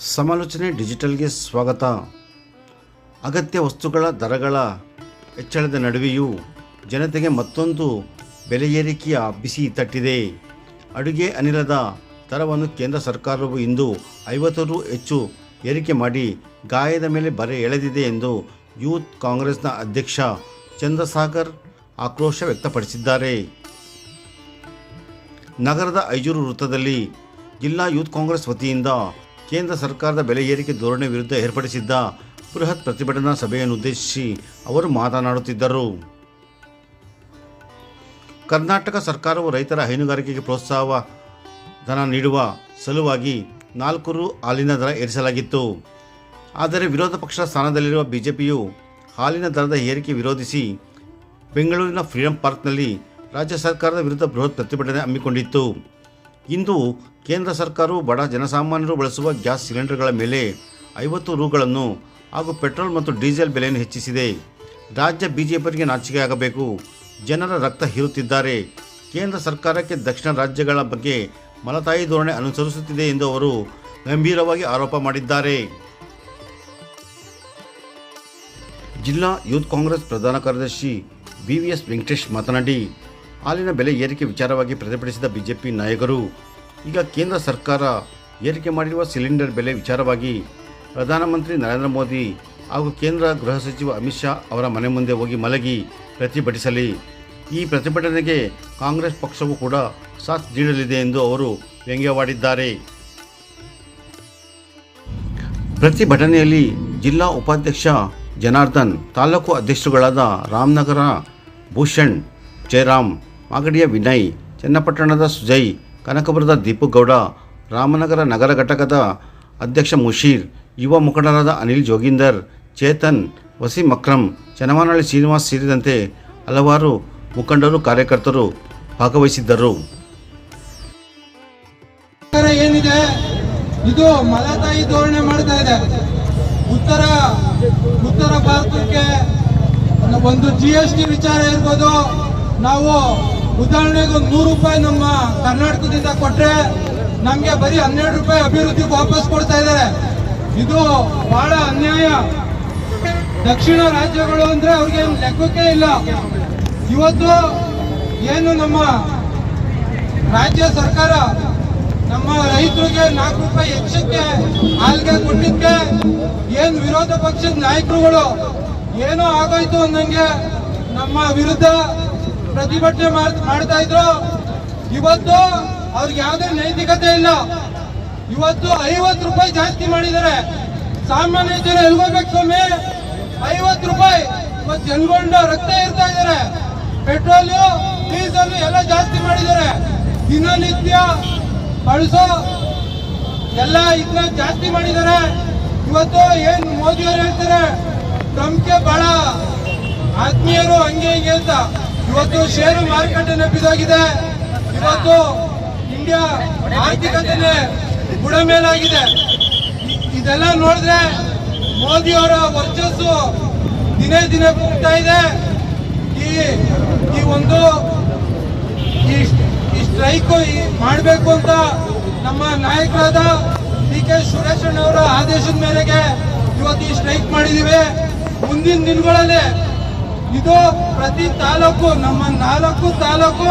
ಸಮಾಲೋಚನೆ ಡಿಜಿಟಲ್ಗೆ ಸ್ವಾಗತ. ಅಗತ್ಯ ವಸ್ತುಗಳ ದರಗಳ ಹೆಚ್ಚಳದ ನಡುವೆಯೂ ಜನತೆಗೆ ಮತ್ತೊಂದು ಬೆಲೆ ಏರಿಕೆಯ ಬಿಸಿ ತಟ್ಟಿದೆ. ಅಡುಗೆ ಅನಿಲದ ದರವನ್ನು ಕೇಂದ್ರ ಸರ್ಕಾರವು ಇಂದು ಐವತ್ತರು ಹೆಚ್ಚು ಏರಿಕೆ ಮಾಡಿ ಗಾಯದ ಮೇಲೆ ಬರೆ ಎಳೆದಿದೆ ಎಂದು ಯೂತ್ ಕಾಂಗ್ರೆಸ್ನ ಅಧ್ಯಕ್ಷ ಚಂದ್ರಸಾಗರ್ ಆಕ್ರೋಶ ವ್ಯಕ್ತಪಡಿಸಿದ್ದಾರೆ. ನಗರದ ಐಜೂರು ವೃತ್ತದಲ್ಲಿ ಜಿಲ್ಲಾ ಯೂತ್ ಕಾಂಗ್ರೆಸ್ ವತಿಯಿಂದ ಕೇಂದ್ರ ಸರ್ಕಾರದ ಬೆಲೆ ಏರಿಕೆ ಧೋರಣೆ ವಿರುದ್ಧ ಏರ್ಪಡಿಸಿದ್ದ ಬೃಹತ್ ಪ್ರತಿಭಟನಾ ಸಭೆಯನ್ನು ಉದ್ದೇಶಿಸಿ ಅವರು ಮಾತನಾಡುತ್ತಿದ್ದರು. ಕರ್ನಾಟಕ ಸರ್ಕಾರವು ರೈತರ ಹೈನುಗಾರಿಕೆಗೆ ಪ್ರೋತ್ಸಾಹ ಧನ ನೀಡುವ ಸಲುವಾಗಿ ನಾಲ್ಕು ರು ಹಾಲಿನ ದರ ಏರಿಸಲಾಗಿತ್ತು. ಆದರೆ ವಿರೋಧ ಪಕ್ಷದ ಸ್ಥಾನದಲ್ಲಿರುವ ಬಿಜೆಪಿಯು ಹಾಲಿನ ದರದ ಏರಿಕೆ ವಿರೋಧಿಸಿ ಬೆಂಗಳೂರಿನ ಫ್ರೀಡಂ ಪಾರ್ಕ್ನಲ್ಲಿ ರಾಜ್ಯ ಸರ್ಕಾರದ ವಿರುದ್ಧ ಬೃಹತ್ ಪ್ರತಿಭಟನೆ ಹಮ್ಮಿಕೊಂಡಿತ್ತು. ಇಂದು ಕೇಂದ್ರ ಸರ್ಕಾರವು ಬಡ ಜನಸಾಮಾನ್ಯರು ಬಳಸುವ ಗ್ಯಾಸ್ ಸಿಲಿಂಡರ್ಗಳ ಮೇಲೆ ಐವತ್ತು ರೂಗಳನ್ನು ಹಾಗೂ ಪೆಟ್ರೋಲ್ ಮತ್ತು ಡೀಸೆಲ್ ಬೆಲೆಯನ್ನು ಹೆಚ್ಚಿಸಿದೆ. ರಾಜ್ಯ ಬಿಜೆಪಿಗೆ ನಾಚಿಕೆ ಆಗಬೇಕು ಜನರ ರಕ್ತ ಹೀರುತ್ತಿದ್ದಾರೆ. ಕೇಂದ್ರ ಸರ್ಕಾರಕ್ಕೆ ದಕ್ಷಿಣ ರಾಜ್ಯಗಳ ಬಗ್ಗೆ ಮಲತಾಯಿ ಧೋರಣೆ ಅನುಸರಿಸುತ್ತಿದೆ ಎಂದು ಅವರು ಗಂಭೀರವಾಗಿ ಆರೋಪ ಮಾಡಿದ್ದಾರೆ. ಜಿಲ್ಲಾ ಯೂತ್ ಕಾಂಗ್ರೆಸ್ ಪ್ರಧಾನ ಕಾರ್ಯದರ್ಶಿ ಬಿ ವಿ ಎಸ್ ವೆಂಕಟೇಶ್ ಮಾತನಾಡಿ ಹಾಲಿನ ಬೆಲೆ ಏರಿಕೆ ವಿಚಾರವಾಗಿ ಪ್ರತಿಭಟಿಸಿದ ಬಿಜೆಪಿ ನಾಯಕರು. ಈಗ ಕೇಂದ್ರ ಸರ್ಕಾರ ಏರಿಕೆ ಮಾಡಿರುವ ಸಿಲಿಂಡರ್ ಬೆಲೆ ವಿಚಾರವಾಗಿ ಪ್ರಧಾನಮಂತ್ರಿ ನರೇಂದ್ರ ಮೋದಿ ಹಾಗೂ ಕೇಂದ್ರ ಗೃಹ ಸಚಿವ ಅಮಿತ್ ಶಾ ಅವರ ಮನೆ ಮುಂದೆ ಹೋಗಿ ಮಲಗಿ ಪ್ರತಿಭಟಿಸಲಿ. ಈ ಪ್ರತಿಭಟನೆಗೆ ಕಾಂಗ್ರೆಸ್ ಪಕ್ಷವು ಕೂಡ ಸಾಥ್ ನೀಡಲಿದೆ ಎಂದು ಅವರು ವ್ಯಂಗ್ಯವಾಡಿದ್ದಾರೆ. ಪ್ರತಿಭಟನೆಯಲ್ಲಿ ಜಿಲ್ಲಾ ಉಪಾಧ್ಯಕ್ಷ ಜನಾರ್ದನ್, ತಾಲೂಕು ಅಧ್ಯಕ್ಷರುಗಳಾದ ರಾಮನಗರ ಭೂಷಣ್, ಜಯರಾಮ್ ಮಾಗಡಿಯ ವಿನಯ್, ಚನ್ನಪಟ್ಟಣದ ಸುಜಯ್, ಕನಕಪುರದ ದೀಪುಗೌಡ, ರಾಮನಗರ ನಗರ ಘಟಕದ ಅಧ್ಯಕ್ಷ ಮುಷೀರ್ ಯುವ ಮುಖಂಡರಾದ ಅನಿಲ್ ಜೋಗಿಂದರ್, ಚೇತನ್, ವಸೀಂ ಅಕ್ರಮ್, ಚನ್ನಮಾನಹಳ್ಳಿ ಶ್ರೀನಿವಾಸ್ ಸೇರಿದಂತೆ ಹಲವಾರು ಮುಖಂಡರು ಕಾರ್ಯಕರ್ತರು ಭಾಗವಹಿಸಿದ್ದರು. ಏನಿದೆ? ಇದು ಮಲತಾಯಿ ಧೋರಣೆ ಮಾಡ್ತಾ ಇದೆ. ಉತ್ತರ ಉತ್ತರ ಭಾರತಕ್ಕೆ ಒಂದು ಜಿ ಎಸ್ ಟಿ ವಿಚಾರ ಇರ್ಬೋದು. ನಾವು ಉದಾಹರಣೆಗೆ ಒಂದು ನೂರು ರೂಪಾಯಿ ನಮ್ಮ ಕರ್ನಾಟಕದಿಂದ ಕೊಟ್ರೆ ನಮ್ಗೆ ಬರೀ ಹನ್ನೆರಡು ರೂಪಾಯಿ ಅಭಿವೃದ್ಧಿಗೆ ವಾಪಸ್ ಕೊಡ್ತಾ ಇದ್ದಾರೆ. ಇದು ಬಹಳ ಅನ್ಯಾಯ. ದಕ್ಷಿಣ ರಾಜ್ಯಗಳು ಅಂದ್ರೆ ಅವ್ರಿಗೆ ಲೆಕ್ಕಕ್ಕೆ ಇಲ್ಲ. ಇವತ್ತು ಏನು ನಮ್ಮ ರಾಜ್ಯ ಸರ್ಕಾರ ನಮ್ಮ ರೈತರಿಗೆ ನಾಲ್ಕು ರೂಪಾಯಿ ಹೆಚ್ಚಕ್ಕೆ ಹಾಲ್ಗೆ ಕೊಟ್ಟಿದ್ದೆ ಏನ್ ವಿರೋಧ ಪಕ್ಷದ ನಾಯಕರುಗಳು ಏನೋ ಆಗೋಯ್ತು ಅನ್ನಂಗೆ ನಮ್ಮ ವಿರುದ್ಧ ಪ್ರತಿಭಟನೆ ಮಾಡ್- ಮಾಡ್ತಾ ಇದ್ರು. ಇವತ್ತು ಅವ್ರಿಗೆ ಯಾವುದೇ ನೈತಿಕತೆ ಇಲ್ಲ. ಇವತ್ತು ಐವತ್ತು ರೂಪಾಯಿ ಜಾಸ್ತಿ ಮಾಡಿದ್ದಾರೆ. ಸಾಮಾನ್ಯ ಜನ ಎಲ್ಗೋಬೇಕು ಸ್ವಾಮಿ? ಐವತ್ತು ರೂಪಾಯಿ. ಇವತ್ತು ಜನಗೊಂಡು ರಕ್ತ ಇರ್ತಾ ಇದಾರೆ ಪೆಟ್ರೋಲ್, ಡೀಸೆಲ್ ಎಲ್ಲ ಜಾಸ್ತಿ ಮಾಡಿದ್ದಾರೆ. ದಿನನಿತ್ಯ ಬಳಸೋ ಎಲ್ಲ ಇದನ್ನ ಜಾಸ್ತಿ ಮಾಡಿದ್ದಾರೆ. ಇವತ್ತು ಏನ್ ಮೋದಿಯವರು ಹೇಳ್ತಾರೆ? ಟ್ರಂಪ್ಗೆ ಬಹಳ ಆತ್ಮೀಯರು ಹಂಗೆ ಹಿಂಗೆ ಅಂತ. ಇವತ್ತು ಷೇರು ಮಾರುಕಟ್ಟೆ ಬಿದ್ದೋಗಿದೆ ಇವತ್ತು ಇಂಡಿಯಾ ಆರ್ಥಿಕತೆನೆ ಬುಡಮೇಲಾಗಿದೆ. ಮೇಲಾಗಿದೆ ಇದೆಲ್ಲ ನೋಡಿದ್ರೆ ಮೋದಿ ಅವರ ವರ್ಚಸ್ಸು ದಿನೇ ದಿನೇ ಕೂಗ್ತಾ ಇದೆ. ಈ ಈ ಒಂದು, ಈ ಸ್ಟ್ರೈಕ್ ಮಾಡಬೇಕು ಅಂತ ನಮ್ಮ ನಾಯಕರಾದ ಡಿ ಕೆ ಸುರೇಶ್ ಅವರ ಆದೇಶದ ಮೇರೆಗೆ ಇವತ್ತು ಈ ಸ್ಟ್ರೈಕ್ ಮಾಡಿದ್ದೀವಿ ಮುಂದಿನ ದಿನಗಳಲ್ಲಿ ಇದು ಪ್ರತಿ ತಾಲೂಕು, ನಮ್ಮ ನಾಲ್ಕು ತಾಲೂಕು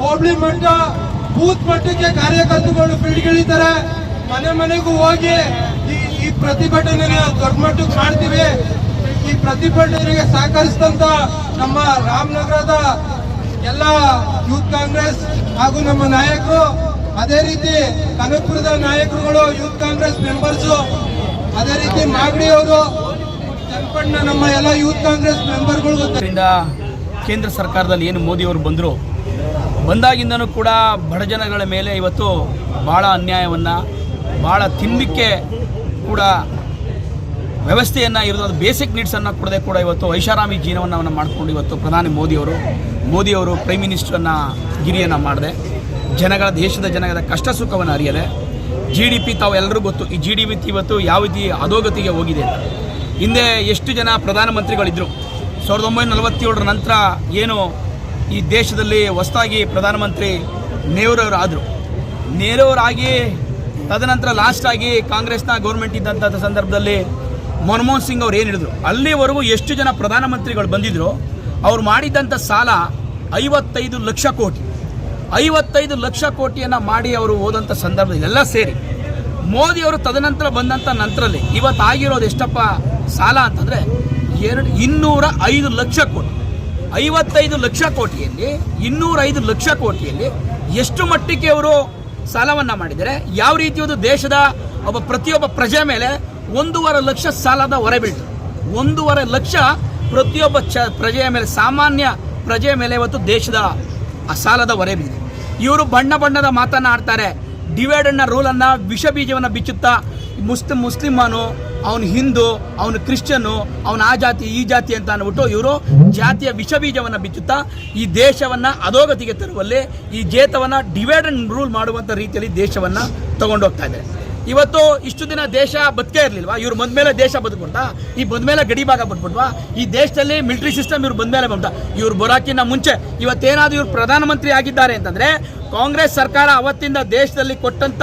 ಹೋಬಳಿ ಮಟ್ಟ ಬೂತ್ ಮಟ್ಟಕ್ಕೆ ಕಾರ್ಯಕರ್ತರುಗಳು ಫೀಲ್ಡ್ಗಳಿದ್ದಾರೆ ಮನೆ ಮನೆಗೂ ಹೋಗಿ ಈ ಪ್ರತಿಭಟನೆ ದೊಡ್ಡ ಮಟ್ಟಕ್ಕೆ ಮಾಡ್ತೀವಿ. ಈ ಪ್ರತಿಭಟನೆಗೆ ಸಹಕರಿಸಿದಂತ ನಮ್ಮ ರಾಮನಗರದ ಎಲ್ಲ ಯೂತ್ ಕಾಂಗ್ರೆಸ್ ಹಾಗೂ ನಮ್ಮ ನಾಯಕರು, ಅದೇ ರೀತಿ ಕನಕಪುರದ ನಾಯಕರುಗಳು ಯೂತ್ ಕಾಂಗ್ರೆಸ್ ಮೆಂಬರ್ಸು ಅದೇ ರೀತಿ ಮಾಗಡಿ ಅವರು ಚನ್ನಪಟ್ಟಣ ನಮ್ಮ ಎಲ್ಲ ಕೇಂದ್ರ ಸರ್ಕಾರದಲ್ಲಿ ಏನು ಮೋದಿಯವರು ಬಂದರು, ಬಂದಾಗಿಂದನೂ ಕೂಡ ಬಡ ಜನಗಳ ಮೇಲೆ ಇವತ್ತು ಭಾಳ ಅನ್ಯಾಯವನ್ನು ಭಾಳ ತಿನ್ನಲಿಕ್ಕೆ ಕೂಡ ವ್ಯವಸ್ಥೆಯನ್ನು ಇರೋದು ಬೇಸಿಕ್ ನೀಡ್ಸನ್ನು ಕೊಡದೆ ಕೂಡ ಇವತ್ತು ಐಷಾರಾಮಿ ಜೀವನವನ್ನು ಮಾಡಿಕೊಂಡು ಇವತ್ತು ಪ್ರಧಾನಿ ಮೋದಿಯವರು ಮೋದಿಯವರು ಪ್ರೈಮ್ ಮಿನಿಸ್ಟ್ರನ್ನು ಗಿರಿಯನ್ನು ಮಾಡಿದೆ. ಜನಗಳ, ದೇಶದ ಜನಗಳ ಕಷ್ಟ ಸುಖವನ್ನು ಅರಿಯದೆ. ಜಿ ಡಿ ಪಿ ತಾವು ಎಲ್ಲರಿಗೂ ಗೊತ್ತು, ಈ ಜಿ ಡಿ ಪಿ ಇವತ್ತು ಯಾವ ರೀತಿ ಅಧೋಗತಿಗೆ ಹೋಗಿದೆ ಹಿಂದೆ ಎಷ್ಟು ಜನ ಪ್ರಧಾನಮಂತ್ರಿಗಳಿದ್ದರು ಸಾವಿರದ ಒಂಬೈನೂರ ನಲವತ್ತೇಳರ ನಂತರ ಏನು ಈ ದೇಶದಲ್ಲಿ ಹೊಸದಾಗಿ ಪ್ರಧಾನಮಂತ್ರಿ ನೆಹರೂರವರು ಆದರು ನೆಹರೂರಾಗಿ ತದನಂತರ ಲಾಸ್ಟಾಗಿ ಕಾಂಗ್ರೆಸ್ನ ಗೌರ್ಮೆಂಟ್ ಇದ್ದಂಥ ಸಂದರ್ಭದಲ್ಲಿ ಮನಮೋಹನ್ ಸಿಂಗ್ ಅವ್ರು ಏನು ಹೇಳಿದ್ರು? ಅಲ್ಲಿವರೆಗೂ ಎಷ್ಟು ಜನ ಪ್ರಧಾನಮಂತ್ರಿಗಳು ಬಂದಿದ್ರು? ಅವ್ರು ಮಾಡಿದ್ದಂಥ ಸಾಲ ಐವತ್ತೈದು ಲಕ್ಷ ಕೋಟಿ. ಐವತ್ತೈದು ಲಕ್ಷ ಕೋಟಿಯನ್ನು ಮಾಡಿ ಅವರು ಹೋದಂಥ ಸಂದರ್ಭದಲ್ಲಿ ಎಲ್ಲ ಸೇರಿ. ಮೋದಿ ಅವರು ತದನಂತರ ಬಂದಂಥ ನಂತರಲ್ಲಿ ಇವತ್ತು ಆಗಿರೋದು ಎಷ್ಟಪ್ಪ ಸಾಲ ಅಂತಂದರೆ ಎರಡು ಇನ್ನೂರ ಐದು ಲಕ್ಷ ಕೋಟಿ. ಐವತ್ತೈದು ಲಕ್ಷ ಕೋಟಿಯಲ್ಲಿ ಇನ್ನೂರ ಐದು ಲಕ್ಷ ಕೋಟಿಯಲ್ಲಿ ಎಷ್ಟು ಮಟ್ಟಿಗೆ ಅವರು ಸಾಲವನ್ನು ಮಾಡಿದರೆ ಯಾವ ರೀತಿ ಒಂದು ದೇಶದ ಒಬ್ಬ ಪ್ರತಿಯೊಬ್ಬ ಪ್ರಜೆ ಮೇಲೆ ಒಂದೂವರೆ ಲಕ್ಷ ಸಾಲದ ಹೊರೆ ಬೀಳ್ತು. ಒಂದೂವರೆ ಲಕ್ಷ ಪ್ರತಿಯೊಬ್ಬ ಚ ಪ್ರಜೆಯ ಮೇಲೆ, ಸಾಮಾನ್ಯ ಪ್ರಜೆಯ ಮೇಲೆ ಇವತ್ತು ದೇಶದ ಆ ಸಾಲದ ಹೊರೆ ಬೀಳಿದೆ ಇವರು ಬಣ್ಣ ಬಣ್ಣದ ಮಾತನ್ನ ಆಡ್ತಾರೆ. ಡಿವೈಡ್ ಅನ್ನ ರೂಲನ್ನು ವಿಷ ಬೀಜವನ್ನು ಬಿಚ್ಚುತ್ತಾ ಮುಸ್ಲಿಂ ಮುಸ್ಲಿಮನು, ಅವನು ಹಿಂದೂ, ಅವನು ಕ್ರಿಶ್ಚಿಯನ್ನು ಅವನು ಆ ಜಾತಿ, ಈ ಜಾತಿ ಅಂತ ಅಂದ್ಬಿಟ್ಟು ಇವರು ಜಾತಿಯ ವಿಷ ಬೀಜವನ್ನು ಬಿಚ್ಚುತ್ತಾ, ಈ ದೇಶವನ್ನು ಅಧೋಗತಿಗೆ ತರುವಲ್ಲಿ ಈ ಜೇತವನ್ನು ಡಿವೈಡ್ ಅಂಡ್ ರೂಲ್ ಮಾಡುವಂಥ ರೀತಿಯಲ್ಲಿ ದೇಶವನ್ನು ತಗೊಂಡೋಗ್ತಾ ಇದ್ದಾರೆ. ಇವತ್ತು ಇಷ್ಟು ದಿನ ದೇಶ ಬದುಕೇ ಇರಲಿಲ್ವಾ? ಇವ್ರು ಬಂದ್ಮೇಲೆ ದೇಶ ಬದುಕೊಂಡ ಈ ಬಂದ್ಮೇಲೆ ಗಡಿ ಭಾಗ ಬಂದ್ಬಿಟ್ವಾ? ಈ ದೇಶದಲ್ಲಿ ಮಿಲಿಟರಿ ಸಿಸ್ಟಮ್ ಇವ್ರು ಬಂದ ಮೇಲೆ ಬಂದ ಇವ್ರು ಬರೋಕ್ಕಿಂತ ಮುಂಚೆ ಇವತ್ತೇನಾದ್ರು ಇವ್ರು ಪ್ರಧಾನಮಂತ್ರಿ ಆಗಿದ್ದಾರೆ ಅಂತಂದ್ರೆ ಕಾಂಗ್ರೆಸ್ ಸರ್ಕಾರ ಅವತ್ತಿಂದ ದೇಶದಲ್ಲಿ ಕೊಟ್ಟಂತ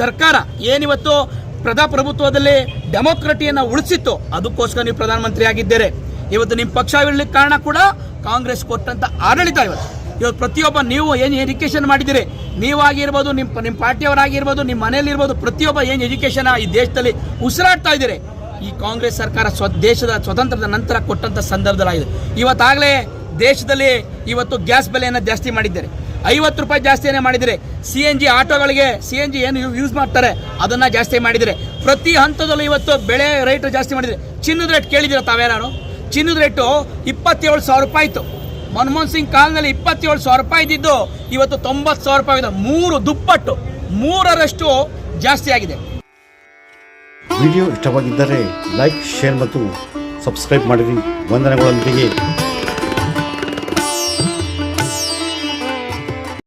ಸರ್ಕಾರ ಏನಿವತ್ತು ಪ್ರಜಾಪ್ರಭುತ್ವದಲ್ಲಿ ಡೆಮೋಕ್ರಟಿಯನ್ನು ಉಳಿಸಿತ್ತು. ಅದಕ್ಕೋಸ್ಕರ ನೀವು ಪ್ರಧಾನಮಂತ್ರಿ ಆಗಿದ್ದೀರಿ. ಇವತ್ತು ನಿಮ್ಮ ಪಕ್ಷ ಇರಲಿಕ್ಕೆ ಕಾರಣ ಕೂಡ ಕಾಂಗ್ರೆಸ್ ಕೊಟ್ಟಂತ ಆಡಳಿತ ಇವತ್ತು. ಇವತ್ತು ಪ್ರತಿಯೊಬ್ಬ ನೀವು ಏನು ಎಜುಕೇಷನ್ ಮಾಡಿದ್ದೀರಿ? ನೀವಾಗಿರ್ಬೋದು ನಿಮ್ಮ ನಿಮ್ಮ ಪಾರ್ಟಿಯವರಾಗಿರ್ಬೋದು ನಿಮ್ಮ ಮನೆಯಲ್ಲಿರ್ಬೋದು, ಪ್ರತಿಯೊಬ್ಬ ಏನು ಎಜುಕೇಷನ್ ಈ ದೇಶದಲ್ಲಿ ಉಸಿರಾಡ್ತಾ ಇದ್ದೀರಿ? ಈ ಕಾಂಗ್ರೆಸ್ ಸರ್ಕಾರ ಸ್ವ, ದೇಶದ ಸ್ವತಂತ್ರದ ನಂತರ ಕೊಟ್ಟಂಥ ಸಂದರ್ಭದಲ್ಲಾಗಿದೆ. ಇವತ್ತಾಗಲೇ ದೇಶದಲ್ಲಿ ಇವತ್ತು ಗ್ಯಾಸ್ ಬೆಲೆಯನ್ನು ಜಾಸ್ತಿ ಮಾಡಿದ್ದಾರೆ. ಐವತ್ತು ರೂಪಾಯಿ ಜಾಸ್ತಿಯೇ ಮಾಡಿದರೆ ಸಿ ಎನ್ ಜಿ ಆಟೋಗಳಿಗೆ ಸಿ ಎನ್ ಜಿ ಏನು ಯೂಸ್ ಮಾಡ್ತಾರೆ, ಅದನ್ನು ಜಾಸ್ತಿ ಮಾಡಿದರೆ ಪ್ರತಿ ಹಂತದಲ್ಲೂ ಇವತ್ತು ಬೆಳೆ ರೇಟ್ ಜಾಸ್ತಿ ಮಾಡಿದರೆ ಚಿನ್ನದ ರೇಟ್ ಕೇಳಿದಿರ ತಾವೇನಾರು? ಚಿನ್ನದ ರೇಟು ಇಪ್ಪತ್ತೇಳು ಸಾವಿರ ರೂಪಾಯಿ ಇತ್ತು ಮನಮೋಹನ್ ಸಿಂಗ್ ಕಾಲದಲ್ಲಿ ಇಪ್ಪತ್ತೇಳು ಸಾವಿರ ರೂಪಾಯಿ ಇದ್ದಿದ್ದು, ಇವತ್ತು ತೊಂಬತ್ತು ಸಾವಿರ ರೂಪಾಯಿ ಇದೆ ಮೂರು ದುಪ್ಪಟ್ಟು, ಮೂರರಷ್ಟು ಜಾಸ್ತಿ ಆಗಿದೆ. ವಿಡಿಯೋ ಇಷ್ಟವಾಗಿದ್ದರೆ ಲೈಕ್, ಶೇರ್ ಮತ್ತು ಸಬ್ಸ್ಕ್ರೈಬ್ ಮಾಡಿರಿ. ವಂದನೆಗಳೊಂದಿಗೆ.